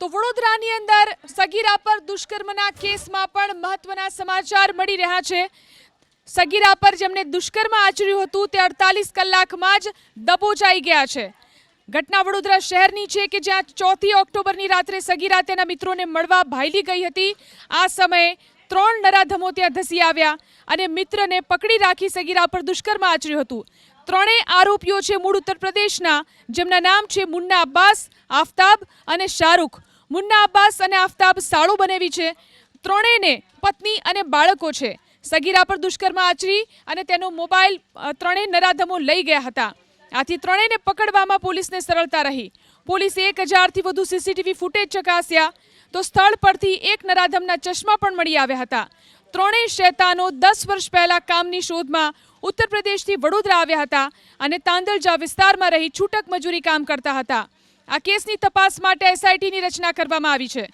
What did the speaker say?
તો વડોદરાની અંદર સગીરા પર દુષ્કર્મના કેસમાં પણ મહત્વના સમાચાર મળી રહ્યા છે. સગીરા પર જેમને દુષ્કર્મ આચર્યું હતું, તે અડતાલીસ કલાકમાં જ દબોચાઈ ગયા છે. ઘટના વડોદરા શહેરની છે કે જ્યાં ચોથી ઓક્ટોબરની રાત્રે સગીરા તેના મિત્રોને મળવા ભાયલી ગઈ હતી. આ સમયે ત્રણ નરાધમો ત્યાં ધસી આવ્યા અને મિત્રને પકડી રાખી સગીરા પર દુષ્કર્મ આચર્યું હતું. ત્રણેય આરોપીઓ છે મૂળ ઉત્તર પ્રદેશના, જેમના નામ છે મુન્ના અબ્બાસ, આફતાબ અને શાહરૂખ. મુન્ના અબ્બાસ અને આફતાબ સાળો બનેવી છે. ત્રણેયને પત્ની અને બાળકો છે. સગીરા પર દુષ્કર્મ આચરી અને તેનો મોબાઈલ ત્રણેય નરાધમો લઈ ગયા હતા. આથી ત્રણેયને પકડવામાં પોલીસને સરળતા રહી. પોલીસે એક હજારથી વધુ સીસીટીવી ફૂટેજ ચકાસ્યા તો સ્થળ પરથી એક નરાધમના ચશ્મા પણ મળી આવ્યા હતા. ત્રણેય શૈતાનો દસ વર્ષ પહેલા કામની શોધમાં ઉત્તર પ્રદેશથી વડોદરા આવ્યા હતા અને તાંદલજા વિસ્તારમાં રહી છૂટક મજૂરી કામ કરતા હતા. આ કેસની તપાસ માટે એસઆઈટીની રચના કરવામાં આવી છે.